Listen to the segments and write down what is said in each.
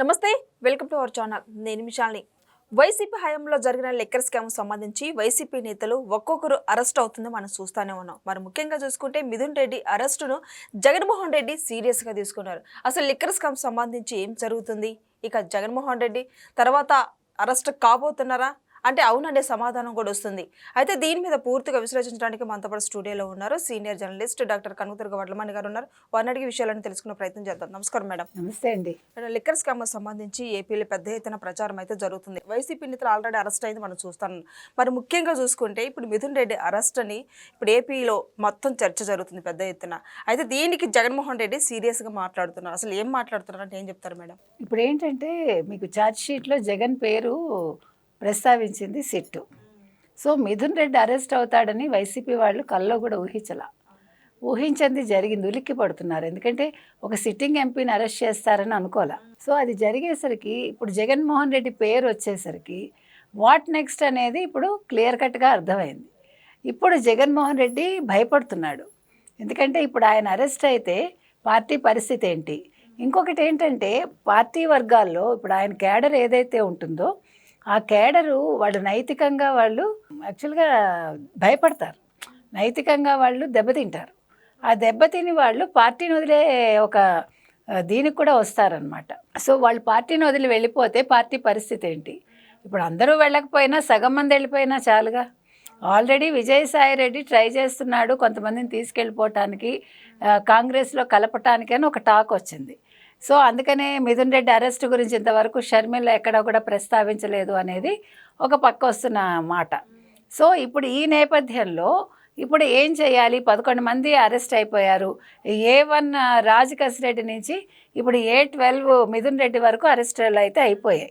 నమస్తే welcome to our channel. నేను మిషాల్ని YCP హయాంలో జరిగిన లెక్కర్ స్కామ్ సంబంధించి వైసీపీ నేతలు ఒక్కొక్కరు అరెస్ట్ అవుతుంది మనం చూస్తూనే ఉన్నాం. మరి ముఖ్యంగా చూసుకుంటే మిథున్ రెడ్డి అరెస్టును జగన్మోహన్ రెడ్డి సీరియస్గా తీసుకున్నారు. అసలు లెక్కర్ స్కామ్ సంబంధించి ఏం జరుగుతుంది? ఇక జగన్మోహన్ రెడ్డి తర్వాత అరెస్ట్ కాబోతున్నారా? అంటే అవుననే సమాధానం కూడా వస్తుంది. అయితే దీని మీద పూర్తిగా విశ్లేషించడానికి మనతో పాటు స్టూడియోలో ఉన్నారు. Senior journalist doctor Kanuturga Vadlamani garu ఉన్నారు. వారిని అడిగి విషయాలను తెలుసుకునే ప్రయత్నం చేద్దాం. నమస్కారం మేడం. నమస్తే అండి. లిక్కర్ స్కామ్ సంబంధించి ఏపీలో పెద్ద ఎత్తున ప్రచారం అయితే జరుగుతుంది. వైసీపీ నేతలు ఆల్రెడీ అరెస్ట్ అయింది మనం చూస్తాం. మరి ముఖ్యంగా చూసుకుంటే ఇప్పుడు మిథున్ రెడ్డి అరెస్ట్ అని ఇప్పుడు ఏపీలో మొత్తం చర్చ జరుగుతుంది పెద్ద ఎత్తున. అయితే దీనికి జగన్మోహన్ రెడ్డి సీరియస్గా మాట్లాడుతున్నారు. అసలు ఏం మాట్లాడుతున్నారు అంటే ఏం చెప్తారు మేడం? ఇప్పుడు ఏంటంటే మీకు ఛార్జ్ షీట్లో జగన్ పేరు ప్రస్తావించింది SIT. So Mithun Reddy arrest అవుతాడని వైసీపీ వాళ్ళు కల్లో కూడా ఊహించలా. ఊహించింది జరిగింది ఉలిక్కి పడుతున్నారు. ఎందుకంటే ఒక సిట్టింగ్ ఎంపీని అరెస్ట్ చేస్తారని అనుకోలే. సో అది జరిగేసరికి ఇప్పుడు జగన్మోహన్ రెడ్డి పేరు వచ్చేసరికి వాట్ నెక్స్ట్ అనేది ఇప్పుడు క్లియర్ కట్గా అర్థమైంది. ఇప్పుడు జగన్మోహన్ రెడ్డి భయపడుతున్నాడు. ఎందుకంటే ఇప్పుడు ఆయన అరెస్ట్ అయితే పార్టీ పరిస్థితి ఏంటి? ఇంకొకటి ఏంటంటే పార్టీ వర్గాల్లో ఇప్పుడు ఆయన క్యాడర్ ఏదైతే ఉంటుందో ఆ కేడరు వాళ్ళు నైతికంగా వాళ్ళు యాక్చువల్గా భయపడతారు. నైతికంగా వాళ్ళు దెబ్బతింటారు. ఆ దెబ్బతిని వాళ్ళు పార్టీని వదిలే ఒక దీనికి కూడా వస్తారనమాట సో వాళ్ళు పార్టీని వదిలి వెళ్ళిపోతే పార్టీ పరిస్థితి ఏంటి? ఇప్పుడు అందరూ వెళ్ళకపోయినా సగం మంది వెళ్ళిపోయినా చాలుగా. ఆల్రెడీ విజయసాయి రెడ్డి ట్రై చేస్తున్నాడు కొంతమందిని తీసుకెళ్ళిపోవటానికి కాంగ్రెస్లో కలపటానికని ఒక టాక్ వచ్చింది. సో అందుకనే మిథున్ రెడ్డి అరెస్ట్ గురించి ఇంతవరకు షర్మిల ఎక్కడ కూడా ప్రస్తావించలేదు అనేది ఒక పక్క వస్తున్న మాట. సో ఇప్పుడు ఈ నేపథ్యంలో ఇప్పుడు ఏం చేయాలి? పదకొండు మంది అరెస్ట్ అయిపోయారు. ఏ వన్ రాజకస్ రెడ్డి నుంచి ఇప్పుడు ఏ ట్వెల్వ్ మిథున్ రెడ్డి వరకు అరెస్టులు అయితే అయిపోయాయి.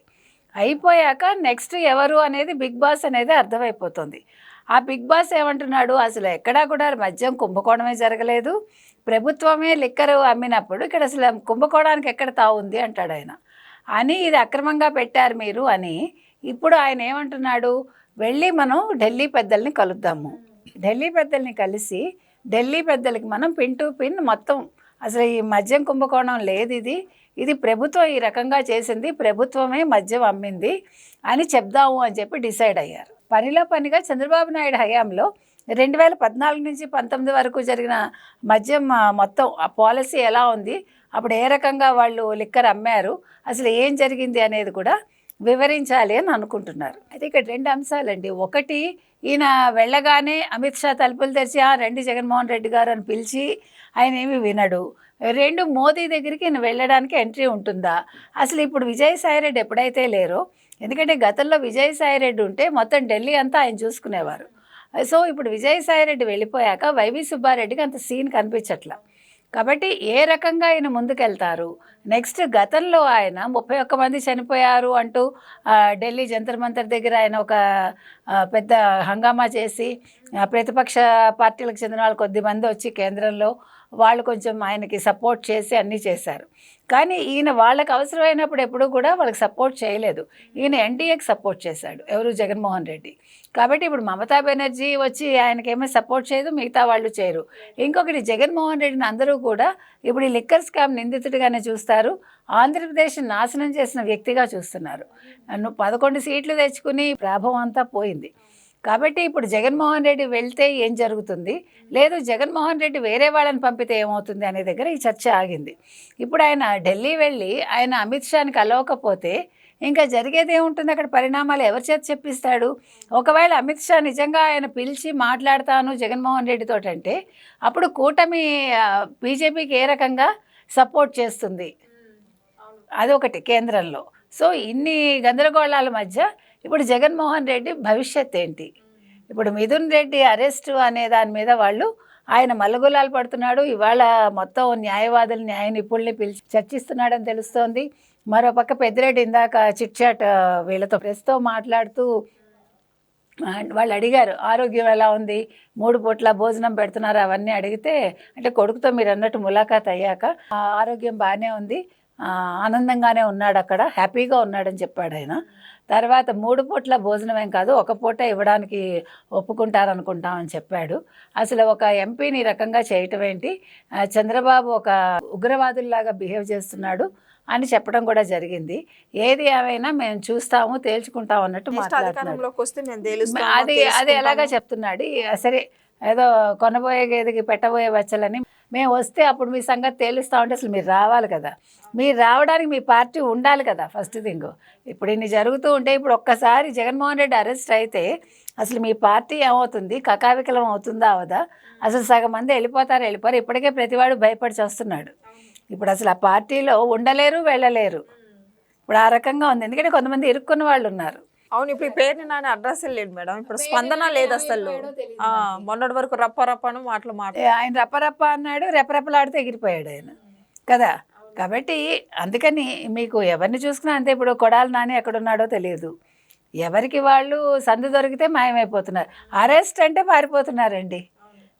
అయిపోయాక నెక్స్ట్ ఎవరు అనేది బిగ్ బాస్ అనేది అర్థమైపోతుంది. ఆ బిగ్ బాస్ ఏమంటున్నాడు? అసలు ఎక్కడా కూడా మద్యం కుంభకోణమే జరగలేదు. ప్రభుత్వమే లిక్కరు అమ్మినప్పుడు ఇక్కడ అసలు కుంభకోణానికి ఎక్కడ తావుంది అంటాడు ఆయన. అని ఇది అక్రమంగా పెట్టారు మీరు అని ఇప్పుడు ఆయన ఏమంటున్నాడు? వెళ్ళి మనం ఢిల్లీ పెద్దల్ని కలుద్దాము. ఢిల్లీ పెద్దల్ని కలిసి ఢిల్లీ పెద్దలకి మనం పిన్ టు పిన్ మొత్తం అసలు ఈ మద్యం కుంభకోణం లేదు ఇది. ఇది ప్రభుత్వం ఈ రకంగా చేసింది ప్రభుత్వమే మద్యం అమ్మింది అని చెప్దాము అని చెప్పి డిసైడ్ అయ్యారు. పనిలో పనిగా చంద్రబాబు నాయుడు హయాంలో రెండు వేల పద్నాలుగు నుంచి పంతొమ్మిది వరకు జరిగిన మద్యం మొత్తం ఆ పాలసీ ఎలా ఉంది అప్పుడు ఏ రకంగా వాళ్ళు లిక్కర్ అమ్మారు అసలు ఏం జరిగింది అనేది కూడా వివరించాలి అని అనుకుంటున్నారు. అయితే ఇక్కడ రెండు అంశాలండి. ఒకటి ఈయన వెళ్ళగానే అమిత్ షా తలుపులు తెరిచి "ఆ, రండి జగన్మోహన్ రెడ్డి గారు అని పిలిచి ఆయన ఏమి వినడు. రెండు మోదీ దగ్గరికి ఈయన వెళ్ళడానికి ఎంట్రీ ఉంటుందా? అసలు ఇప్పుడు విజయసాయిరెడ్డి ఎప్పుడైతే లేరో ఎందుకంటే గతంలో విజయసాయిరెడ్డి ఉంటే మొత్తం ఢిల్లీ అంతా ఆయన చూసుకునేవారు. సో ఇప్పుడు విజయసాయి రెడ్డి వెళ్ళిపోయాక వైవి సుబ్బారెడ్డికి అంత సీన్ కనిపించట్ల. కాబట్టి ఏ రకంగా ఆయన ముందుకెళ్తారు? నెక్స్ట్ గతంలో ఆయన ముప్పై ఒక్క మంది చనిపోయారు అంటూ ఢిల్లీ జంతర్ మంతర్ దగ్గర ఆయన ఒక పెద్ద హంగామా చేసి ప్రతిపక్ష పార్టీలకు చెందిన వాళ్ళు కొద్ది మంది వచ్చి కేంద్రంలో వాళ్ళు కొంచెం ఆయనకి సపోర్ట్ చేసి అన్నీ చేశారు. కానీ ఈయన వాళ్ళకి అవసరమైనప్పుడు ఎప్పుడూ కూడా వాళ్ళకి సపోర్ట్ చేయలేదు. ఈయన ఎన్డీఏకి సపోర్ట్ చేశాడు ఎవరు? జగన్మోహన్ రెడ్డి. కాబట్టి ఇప్పుడు మమతా బెనర్జీ వచ్చి ఆయనకేమీ సపోర్ట్ చేయదు మిగతా వాళ్ళు చేయరు. ఇంకొకటి జగన్మోహన్ రెడ్డిని అందరూ కూడా ఇప్పుడు ఈ లిక్కర్ స్కామ్ నిందితుడిగానే చూస్తారు ఆంధ్రప్రదేశ్ నాశనం చేసిన వ్యక్తిగా చూస్తున్నారు. నువ్వు పదకొండు సీట్లు తెచ్చుకుని ప్రాభవం అంతా పోయింది. కాబట్టి ఇప్పుడు జగన్మోహన్ రెడ్డి వెళ్తే ఏం జరుగుతుంది? లేదు జగన్మోహన్ రెడ్డి వేరే వాళ్ళని పంపితే ఏమవుతుంది అనే దగ్గర ఈ చర్చ ఆగింది. ఇప్పుడు ఆయన ఢిల్లీ వెళ్ళి ఆయన అమిత్ షాని కలవకపోతే ఇంకా జరిగేది ఏముంటుంది? అక్కడ పరిణామాలు ఎవరి చేత చెప్పిస్తాడు? ఒకవేళ అమిత్ షా నిజంగా ఆయన పిలిచి మాట్లాడతాను జగన్మోహన్ రెడ్డితో అంటే అప్పుడు కూటమి బీజేపీకి ఏ రకంగా సపోర్ట్ చేస్తుంది? అదొకటి కేంద్రంలో. సో ఇన్ని గందరగోళాల మధ్య ఇప్పుడు జగన్మోహన్ రెడ్డి భవిష్యత్ ఏంటి? ఇప్పుడు మిథున్ రెడ్డి అరెస్టు అనే దాని మీద వాళ్ళు ఆయన మల్లగులాలు పడుతున్నాడు. ఇవాళ మొత్తం న్యాయవాదులు న్యాయ నిపుణుల్ని పిలిచి చర్చిస్తున్నాడని తెలుస్తోంది. మరోపక్క పెద్దిరెడ్డి ఇందాక చిట్ చాట్ వీళ్ళతో ప్రెస్తో మాట్లాడుతూ వాళ్ళు అడిగారు ఆరోగ్యం ఎలా ఉంది? మూడు పూట్ల భోజనం పెడుతున్నారు? అవన్నీ అడిగితే అంటే కొడుకుతో మీరు అన్నట్టు ములాఖాత్ అయ్యాక "ఆ, ఆరోగ్యం బాగానే ఉంది. ఆనందంగానే ఉన్నాడు అక్కడ హ్యాపీగా ఉన్నాడని చెప్పాడు ఆయన. తర్వాత మూడు పూట్ల భోజనం ఏం కాదు ఒక పూట ఇవ్వడానికి ఒప్పుకుంటారనుకుంటామని చెప్పాడు. అసలు ఒక ఎంపీని రకంగా చేయటం ఏంటి? చంద్రబాబు ఒక ఉగ్రవాదుల్లాగా బిహేవ్ చేస్తున్నాడు అని చెప్పడం కూడా జరిగింది. ఏది ఏమైనా మేము చూస్తాము తేల్చుకుంటాం అన్నట్టు అది అది ఎలాగా చెప్తున్నాడు? సరే ఏదో కొనబోయే గేదెకి పెట్టబోయే బచ్చలని మేము వస్తే అప్పుడు మీ సంగతి తేలుస్తా ఉంటే అసలు మీరు రావాలి కదా. మీరు రావడానికి మీ పార్టీ ఉండాలి కదా ఫస్ట్ థింగ్. ఇప్పుడు ఇన్ని జరుగుతూ ఉంటే ఇప్పుడు ఒక్కసారి జగన్మోహన్ రెడ్డి అరెస్ట్ అయితే అసలు మీ పార్టీ ఏమవుతుంది? కకావికలం అవుతుందా అవదా? అసలు సగం మంది వెళ్ళిపోతారు వెళ్ళిపోరు. ఇప్పటికే ప్రతివాడు భయపడి చేస్తున్నాడు. ఇప్పుడు అసలు ఆ పార్టీలో ఉండలేరు వెళ్ళలేరు. ఇప్పుడు ఆ రకంగా ఉంది. ఎందుకంటే కొంతమంది ఇరుక్కున్న వాళ్ళు ఉన్నారు. అవును ఇప్పుడు ఈ పేరుని నాని అడ్రస్ లేదు మేడం. ఇప్పుడు స్పందన లేదు అసలు. ఆ, మొన్నటి వరకు రప్ప రప్ప అని మాటలు మాట ఆయన రప్పరప్ప అన్నాడు రెపరెపలాడితే ఎగిరిపోయాడు ఆయన. కదా? కాబట్టి అందుకని మీకు ఎవరిని చూసుకున్నా అంతే. ఇప్పుడు కొడాలి నాని ఎక్కడున్నాడో తెలియదు. ఎవరికి వాళ్ళు సందు దొరికితే మాయమైపోతున్నారు. అరెస్ట్ అంటే పారిపోతున్నారండి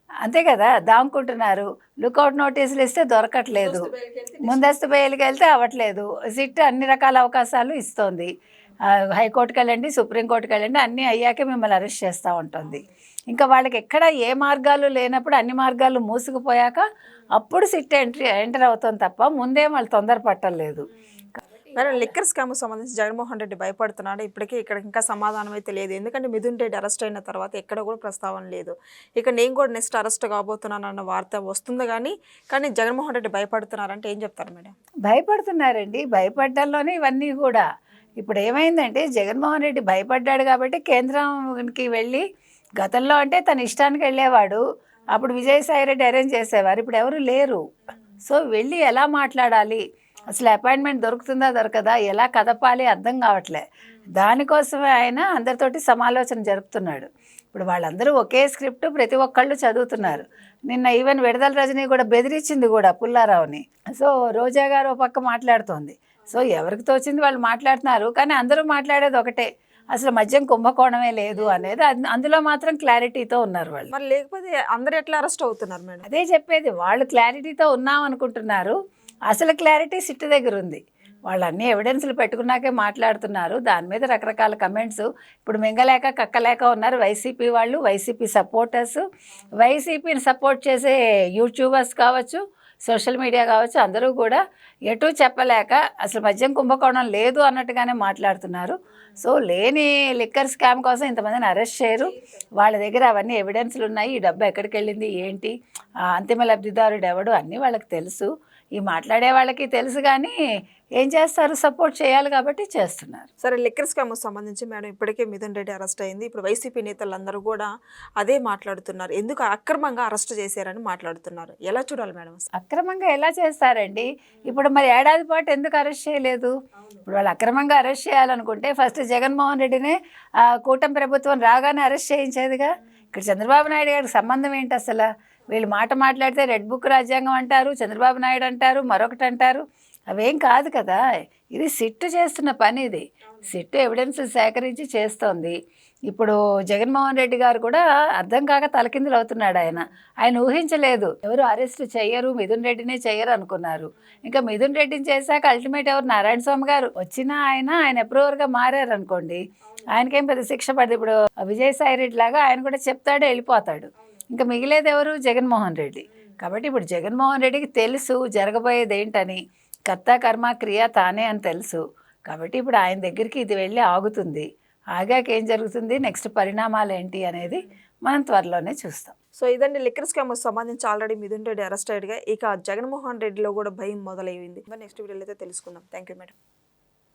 అంతే కదా? దాముకుంటున్నారు లుకౌట్ నోటీసులు ఇస్తే దొరకట్లేదు. ముందస్తు బెయిల్కి వెళ్తే అవ్వట్లేదు. సిట్ అన్ని రకాల అవకాశాలు ఇస్తోంది. హైకోర్టుకి వెళ్ళండి సుప్రీంకోర్టుకి వెళ్ళండి అన్నీ అయ్యాకే మిమ్మల్ని అరెస్ట్ చేస్తూ ఉంటుంది. ఇంకా వాళ్ళకి ఎక్కడ ఏ మార్గాలు లేనప్పుడు అన్ని మార్గాలు మూసుకుపోయాక అప్పుడు సిట్ ఎంట్రీ ఎంటర్ అవుతుంది తప్ప ముందే వాళ్ళు తొందరపట్టలేదు. మేడం లిక్కర్ స్కామ్ సంబంధించి జగన్మోహన్ రెడ్డి భయపడుతున్నాడు? ఇప్పటికీ ఇక్కడ ఇంకా సమాధానం అయితే లేదు. ఎందుకంటే మిథున్ రెడ్డి అరెస్ట్ అయిన తర్వాత ఎక్కడ కూడా ప్రస్తావన లేదు. ఇక నేను కూడా నెక్స్ట్ అరెస్ట్ కాబోతున్నాను అన్న వార్త వస్తుంది కానీ కానీ జగన్మోహన్ రెడ్డి భయపడుతున్నారంటే ఏం చెప్తారు మేడం? భయపడుతున్నారండి. భయపడ్డంలోనే ఇవన్నీ కూడా. ఇప్పుడు ఏమైందంటే జగన్మోహన్ రెడ్డి భయపడ్డాడు కాబట్టి కేంద్రంకి వెళ్ళి గతంలో అంటే తన ఇష్టానికి వెళ్ళేవాడు. అప్పుడు విజయసాయి రెడ్డి అరేంజ్ చేసేవారు. ఇప్పుడు ఎవరు లేరు. సో వెళ్ళి ఎలా మాట్లాడాలి? అసలు అపాయింట్మెంట్ దొరుకుతుందా దొరకదా? ఎలా కదపాలి? అర్థం కావట్లే. దానికోసమే ఆయన అందరితోటి సమాలోచన జరుపుతున్నాడు. ఇప్పుడు వాళ్ళందరూ ఒకే స్క్రిప్ట్ ప్రతి ఒక్కళ్ళు చదువుతున్నారు. నిన్న ఈవెన్ విడదల రజని కూడా బెదిరించింది కూడా పుల్లారావుని. సో రోజా గారు ఒక పక్క మాట్లాడుతోంది. సో ఎవరికి తోచింది వాళ్ళు మాట్లాడుతున్నారు కానీ అందరూ మాట్లాడేది ఒకటే. అసలు మద్యం కుంభకోణమే లేదు అనేది అద్- అందులో మాత్రం క్లారిటీతో ఉన్నారు వాళ్ళు. మరి లేకపోతే అందరు ఎట్లా అరెస్ట్ అవుతున్నారు మేడం? అదే చెప్పేది వాళ్ళు క్లారిటీతో ఉన్నాం అనుకుంటున్నారు. అసలు క్లారిటీ సిట్ దగ్గర ఉంది. వాళ్ళు అన్ని ఎవిడెన్స్లు పెట్టుకున్నాకే మాట్లాడుతున్నారు. దాని మీద రకరకాల కమెంట్స్. ఇప్పుడు మింగలేక కక్కలేక ఉన్నారు వైసీపీ వాళ్ళు వైసీపీ సపోర్టర్స్. వైసీపీని సపోర్ట్ చేసే యూట్యూబర్స్ కావచ్చు సోషల్ మీడియా కావచ్చు అందరూ కూడా ఎటు చెప్పలేక అసలు మద్యం కుంభకోణం లేదు అన్నట్టుగానే మాట్లాడుతున్నారు. సో లేని లిక్కర్ స్కామ్ కోసం ఇంతమందిని అరెస్ట్ చేయరు. వాళ్ళ దగ్గర అవన్నీ ఎవిడెన్స్లు ఉన్నాయి ఈ డబ్బు ఎక్కడికి వెళ్ళింది ఏంటి అంతిమ లబ్ధిదారుడు ఎవడు అన్నీ వాళ్ళకి తెలుసు. ఈ మాట్లాడే వాళ్ళకి తెలుసు కానీ ఏం చేస్తారు? సపోర్ట్ చేయాలి కాబట్టి చేస్తున్నారు. సరే లిక్కర్ స్కామ్ సంబంధించి మేడం ఇప్పటికే మిథున్ రెడ్డి అరెస్ట్ అయింది. ఇప్పుడు వైసీపీ నేతలందరూ కూడా అదే మాట్లాడుతున్నారు. ఎందుకు అక్రమంగా అరెస్ట్ చేశారని మాట్లాడుతున్నారు? ఎలా చూడాలి మేడం? అక్రమంగా ఎలా చేస్తారండి? ఇప్పుడు మరి ఏడాది పాటు ఎందుకు అరెస్ట్ చేయలేదు? ఇప్పుడు వాళ్ళు అక్రమంగా అరెస్ట్ చేయాలనుకుంటే ఫస్ట్ జగన్మోహన్ రెడ్డినే కూటమి ప్రభుత్వం రాగానే అరెస్ట్ చేయించేదిగా. ఇక్కడ చంద్రబాబు నాయుడు గారికి సంబంధం ఏంటి అసలు? వీళ్ళు మాట మాట్లాడితే రెడ్ బుక్ రాజ్యాంగం అంటారు చంద్రబాబు నాయుడు అంటారు మరొకటి అంటారు. అవేం కాదు కదా. ఇది సిట్టు చేస్తున్న పని ఇది. సిట్టు ఎవిడెన్స్ సేకరించి చేస్తోంది. ఇప్పుడు జగన్మోహన్ రెడ్డి గారు కూడా అర్థం కాక తలకిందులు అవుతున్నాడు ఆయన. ఆయన ఊహించలేదు. ఎవరు అరెస్ట్ చెయ్యరు మిథున్ రెడ్డినే చెయ్యరు అనుకున్నారు. ఇంకా మిథున్ రెడ్డిని చేశాక అల్టిమేట్ ఎవరు? నారాయణ స్వామి గారు. వచ్చినా ఆయన ఆయన అప్రూవర్గా మారారు అనుకోండి. ఆయనకేం పెద్ద శిక్ష పడదు. ఇప్పుడు విజయసాయి రెడ్డి లాగా ఆయన కూడా చెప్తాడు వెళ్ళిపోతాడు. ఇంకా మిగిలేది ఎవరు జగన్మోహన్ రెడ్డి. కాబట్టి ఇప్పుడు జగన్మోహన్ రెడ్డికి తెలుసు జరగబోయేది ఏంటని కర్త కర్మ క్రియ తానే అని తెలుసు. కాబట్టి ఇప్పుడు ఆయన దగ్గరికి ఇది వెళ్ళి ఆగుతుంది. ఆగాక ఏం జరుగుతుంది? నెక్స్ట్ పరిణామాలు ఏంటి అనేది మనం త్వరలోనే చూస్తాం. సో ఇదండి లిక్కర్ స్కామ్ సంబంధించి ఆల్రెడీ మిథున్ రెడ్డి అరెస్ట్ అయ్యాడుగా ఇక జగన్మోహన్ రెడ్డిలో కూడా భయం మొదలైంది. నెక్స్ట్ వీడియోలో అయితే తెలుసుకుందాం. Thank you madam.